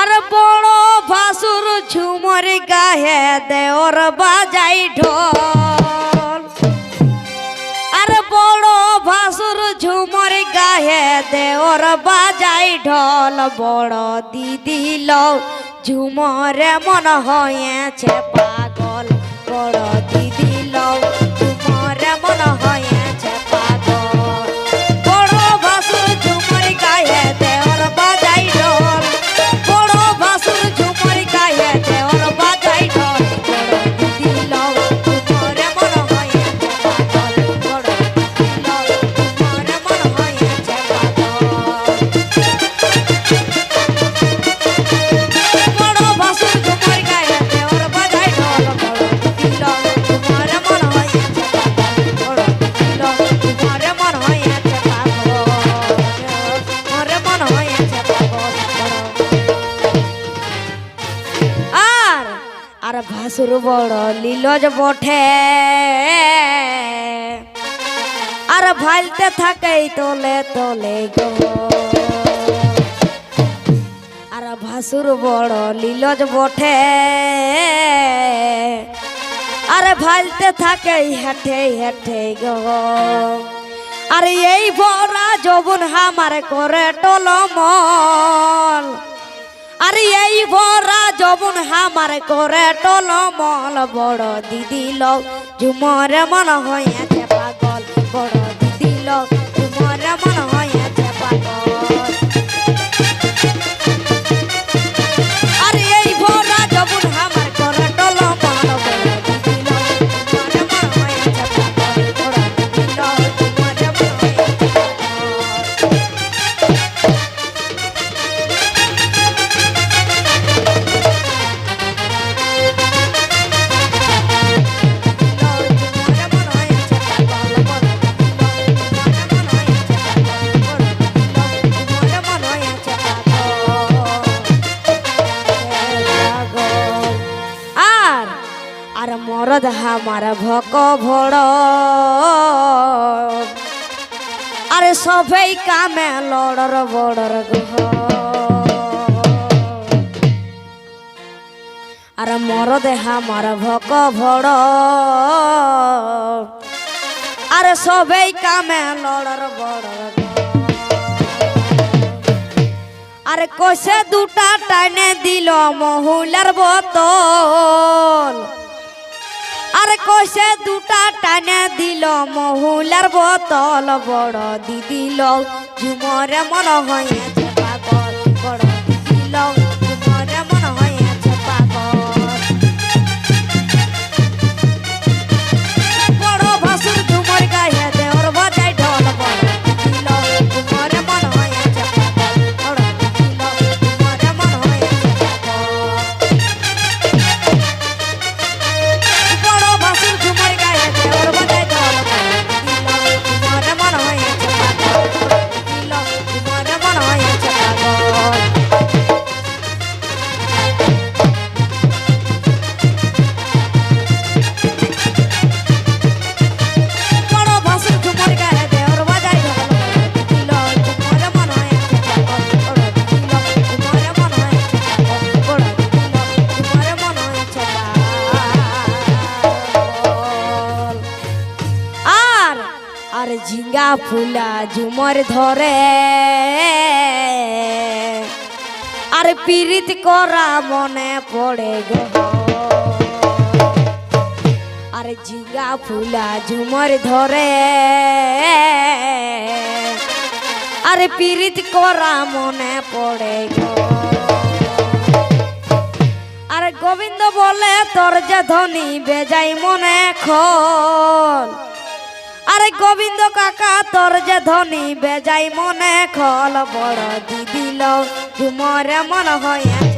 আর বড় ভাসুর ঝুমর গায়ে দেওর বাজাই ঢোল। আর বড় ভাসুর ঝুমর গায়ে দেওর বাজাই ঢোল। বড় দিদি লও ঝুমরে মন হয়েছে পাগল। আর ভাসুর বড় লীলজ বঠে। আর ভাইলতে থাকেই তোলে তোলে গো। আর ভাসুর বড় লীলজ বঠে। আরে ভাইলতে থাকেই হেঁটে হেঁটে গো। আর এই বড়া যবন হামার করে টলমল। যবন হামার করে টলমল বড় দিদি লোক ঝুমরে মন হয়েছে পাগল বড় আর মরদ হামার ভক ভড়। আরে সবেই কামে লড়র বড়র গহ। আর মরদ হামার ভক ভড়। আরে সবেই কামে লড়র বড়র আরে কষে দুটা টাইনে দিল মহুলার বোতল। কষে দুটা টানে দিল মহুলার বোতল বড় দিদি লোক ঝুমরে মন হয়েছে ঝিঙ্গা ফুলা ঝুমর ধরে। আর পীড়িত করা মনে পড়ে গো। আর ঝিঙ্গা ফুলা ঝুমর ধরে। আর পীড়িত করা মনে পড়ে গো। আর গোবিন্দ বলে, তোর যে ধনী বেজাই মনে খল। আরে গোবিন্দ কাকা, তোর যে ধনী বেজাই মনে খল বড় দিদি লও ঝুমরে মন হয়ে